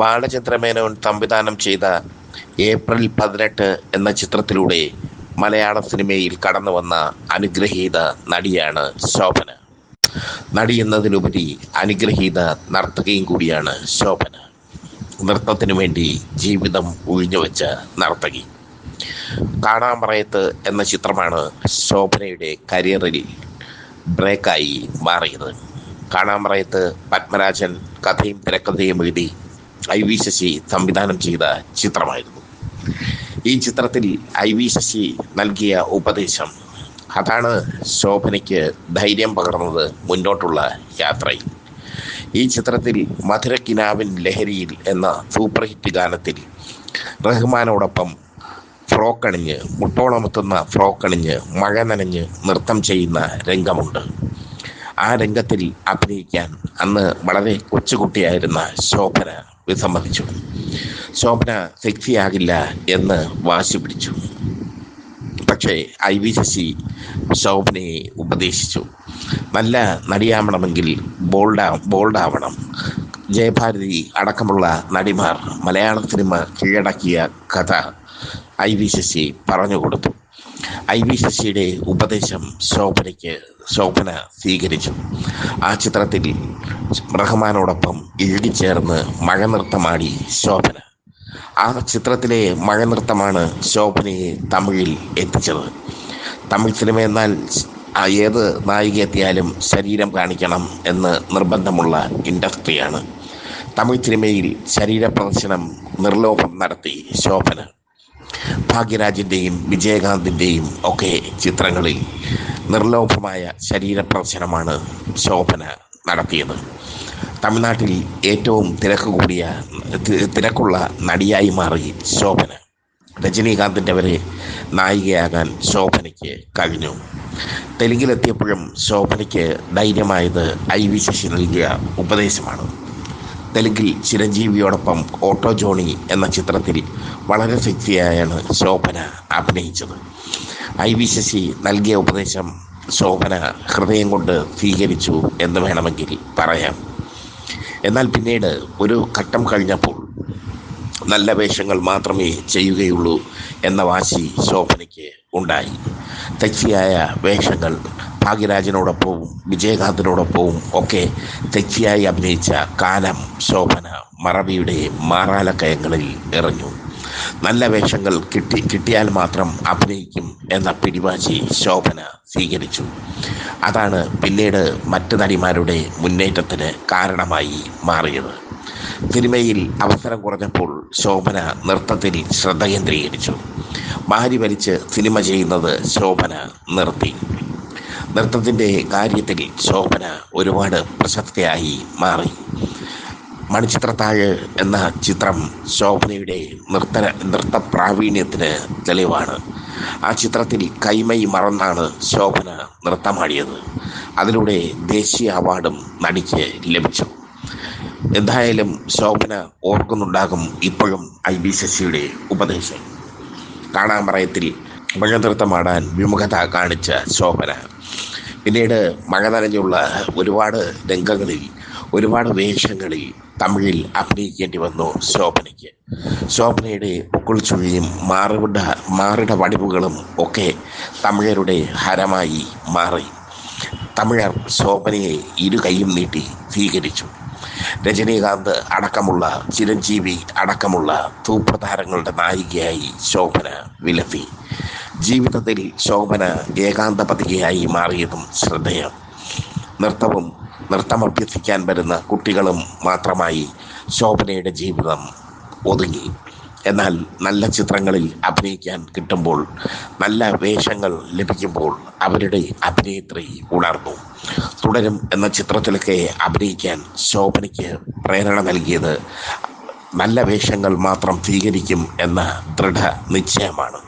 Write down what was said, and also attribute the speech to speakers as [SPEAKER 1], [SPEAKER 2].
[SPEAKER 1] ബാലചന്ദ്രമേനോൻ സംവിധാനം ചെയ്ത ഏപ്രിൽ പതിനെട്ട് എന്ന ചിത്രത്തിലൂടെ മലയാള സിനിമയിൽ കടന്നു വന്ന അനുഗ്രഹീത നടിയാണ് ശോഭന. നടി എന്നതിലുപരി അനുഗ്രഹീത നർത്തകയും കൂടിയാണ് ശോഭന. നൃത്തത്തിനു വേണ്ടി ജീവിതം ഉഴിഞ്ഞുവെച്ച നർത്തകി. കാണാമറയത്ത് എന്ന ചിത്രമാണ് ശോഭനയുടെ കരിയറിൽ ബ്രേക്കായി മാറിയത്. കാണാമറയത്ത് പത്മരാജൻ കഥയും തിരക്കഥയും എഴുതി ഐ വി ശശി സംവിധാനം ചെയ്ത ചിത്രമായിരുന്നു. ഈ ചിത്രത്തിൽ ഐ വി ശശി നൽകിയ ഉപദേശം അതാണ് ശോഭനയ്ക്ക് ധൈര്യം പകർന്നത് മുന്നോട്ടുള്ള യാത്രയിൽ. ഈ ചിത്രത്തിൽ മധുരക്കിനാവിൻ ലഹരിയിൽ എന്ന സൂപ്പർ ഹിറ്റ് ഗാനത്തിൽ റഹ്മാനോടൊപ്പം ഫ്രോക്കണിഞ്ഞ് മുട്ടോളമെത്തുന്ന ഫ്രോക്കണിഞ്ഞ് മഴ നനഞ്ഞ് നൃത്തം ചെയ്യുന്ന രംഗമുണ്ട്. ആ രംഗത്തിൽ അഭിനയിക്കാൻ അന്ന് വളരെ കൊച്ചുകുട്ടിയായിരുന്ന ശോഭന വിസമ്മതിച്ചു. ശോഭന സെക്സിയാകില്ല എന്ന് വാശി പിടിച്ചു. പക്ഷേ ഐ വി ശശി ശോഭനയെ ഉപദേശിച്ചു. നല്ല നടിയാവണമെങ്കിൽ ബോൾഡാ ബോൾഡാവണം. ജയഭാരതി അടക്കമുള്ള നടിമാർ മലയാള സിനിമ കീഴടക്കിയ കഥ ഐ വി ശശി പറഞ്ഞു കൊടുത്തു. ഐ വി ശശിയുടെ ഉപദേശം ശോഭനയ്ക്ക് ശോഭന സ്വീകരിച്ചു. ആ ചിത്രത്തിൽ റഹ്മാനോടൊപ്പം ഇഴുകിച്ചേർന്ന് മഴ നൃത്തമാടി ശോഭന. ആ ചിത്രത്തിലെ മഴ നൃത്തമാണ് ശോഭനയെ തമിഴിൽ എത്തിച്ചത്. തമിഴ് സിനിമ എന്നാൽ ഏത് നായിക എത്തിയാലും ശരീരം കാണിക്കണം എന്ന് നിർബന്ധമുള്ള ഇൻഡസ്ട്രിയാണ്. തമിഴ് സിനിമയിൽ ശരീര പ്രദർശനം നിർലോഭം നടത്തി ശോഭന. ഭാഗ്യരാജിന്റെയും വിജയകാന്തിന്റെയും ഒക്കെ ചിത്രങ്ങളിൽ നിർലോഭമായ ശരീര പ്രദർശനമാണ് ശോഭന നടത്തിയത്. തമിഴ്നാട്ടിൽ ഏറ്റവും തിരക്ക് കൂടിയ തിരക്കുള്ള നടിയായി മാറി ശോഭന. രജനീകാന്തിന്റെ വരെ നായികയാകാൻ ശോഭനയ്ക്ക് കഴിഞ്ഞു. തെലുങ്കിലെത്തിയപ്പോഴും ശോഭനയ്ക്ക് ധൈര്യമായത് ഐ വി ശശി നൽകിയ ഉപദേശമാണ്. തെലുങ്കിൽ ചിരഞ്ജീവിയോടൊപ്പം ഓട്ടോ ജോണി എന്ന ചിത്രത്തിൽ വളരെ സെക്സിയായാണ് ശോഭന അഭിനയിച്ചത്. ഐ വി ശശി നൽകിയ ഉപദേശം ശോഭന ഹൃദയം കൊണ്ട് സ്വീകരിച്ചു എന്ന് വേണമെങ്കിൽ പറയാം. എന്നാൽ പിന്നീട് ഒരു ഘട്ടം കഴിഞ്ഞപ്പോൾ നല്ല വേഷങ്ങൾ മാത്രമേ ചെയ്യുകയുള്ളൂ എന്ന വാശി ശോഭനയ്ക്ക് ഉണ്ടായി. തെച്ചിയായ വേഷങ്ങൾ ഭാഗ്യരാജനോടൊപ്പവും വിജയകാന്തിനോടൊപ്പവും ഒക്കെ തെച്ചിയായി അഭിനയിച്ച കാലം ശോഭന മറവിയുടെ മാറാലക്കയങ്ങളിൽ എറിഞ്ഞു. നല്ല വേഷങ്ങൾ കിട്ടി കിട്ടിയാൽ മാത്രം അഭിനയിക്കും എന്ന പിടിവാശി ശോഭന സ്വീകരിച്ചു. അതാണ് പിന്നീട് മറ്റ് നടിമാരുടെ മുന്നേറ്റത്തിന് കാരണമായി മാറിയത്. സിനിമയിൽ അവസരം കുറഞ്ഞപ്പോൾ ശോഭന നൃത്തത്തിൽ ശ്രദ്ധ കേന്ദ്രീകരിച്ചു. മാരി മരിച്ച് സിനിമ ചെയ്യുന്നത് ശോഭന നിർത്തി. നൃത്തത്തിന്റെ കാര്യത്തിൽ ശോഭന ഒരുപാട് പ്രശസ്തയായി മാറി. മണിച്ചിത്രത്താഴ് എന്ന ചിത്രം ശോഭനയുടെ നൃത്ത നൃത്ത പ്രാവീണ്യത്തിന് തെളിവാണ്. ആ ചിത്രത്തിൽ കൈമൈ മറന്നാണ് ശോഭന നൃത്തമാടിയത്. അതിലൂടെ ദേശീയ അവാർഡും നടിക്ക് ലഭിച്ചു. എന്തായാലും ശോഭന ഓർക്കുന്നുണ്ടാകും ഇപ്പോഴും ഐ ബി ശശിയുടെ ഉപദേശം. കാണാമറയത്തിൽ മഴ നൃത്തമാടാൻ വിമുഖത കാണിച്ച ശോഭന. പിന്നീട് മഴ നനഞ്ഞുള്ള ഒരുപാട് രംഗങ്ങളിൽ ഒരുപാട് വേഷങ്ങളിൽ തമിഴിൽ അഭിനയിക്കേണ്ടി വന്നു ശോഭനയ്ക്ക്. ശോഭനയുടെ പൊക്കിൾ ചുഴിയും മാറുവിട മാറിട വടിവുകളും ഒക്കെ തമിഴരുടെ ഹരമായി മാറി. തമിഴർ ശോഭനയെ ഇരു കൈയും നീട്ടി സ്വീകരിച്ചു. രജനീകാന്ത് അടക്കമുള്ള ചിരഞ്ജീവി അടക്കമുള്ള സൂപ്രതാരങ്ങളുടെ നായികയായി ശോഭന വിലത്തി ജീവിതത്തിൽ ശോഭന ഏകാന്ത പതികയായി മാറിയതും ശ്രദ്ധേയം. നൃത്തവും നൃത്തം അഭ്യസിക്കാൻ വരുന്ന കുട്ടികളും മാത്രമായി ശോഭനയുടെ ജീവിതം ഒതുങ്ങി. എന്നാൽ നല്ല ചിത്രങ്ങളിൽ അഭിനയിക്കാൻ കിട്ടുമ്പോൾ നല്ല വേഷങ്ങൾ ലഭിക്കുമ്പോൾ അവരുടെ അഭിനേത്രി ഉണർന്നു. തുടരും എന്ന ചിത്രത്തിലൊക്കെ അഭിനയിക്കാൻ ശോഭനയ്ക്ക് പ്രേരണ നൽകിയത് നല്ല വേഷങ്ങൾ മാത്രം സ്വീകരിക്കും എന്ന ദൃഢ നിശ്ചയമാണ്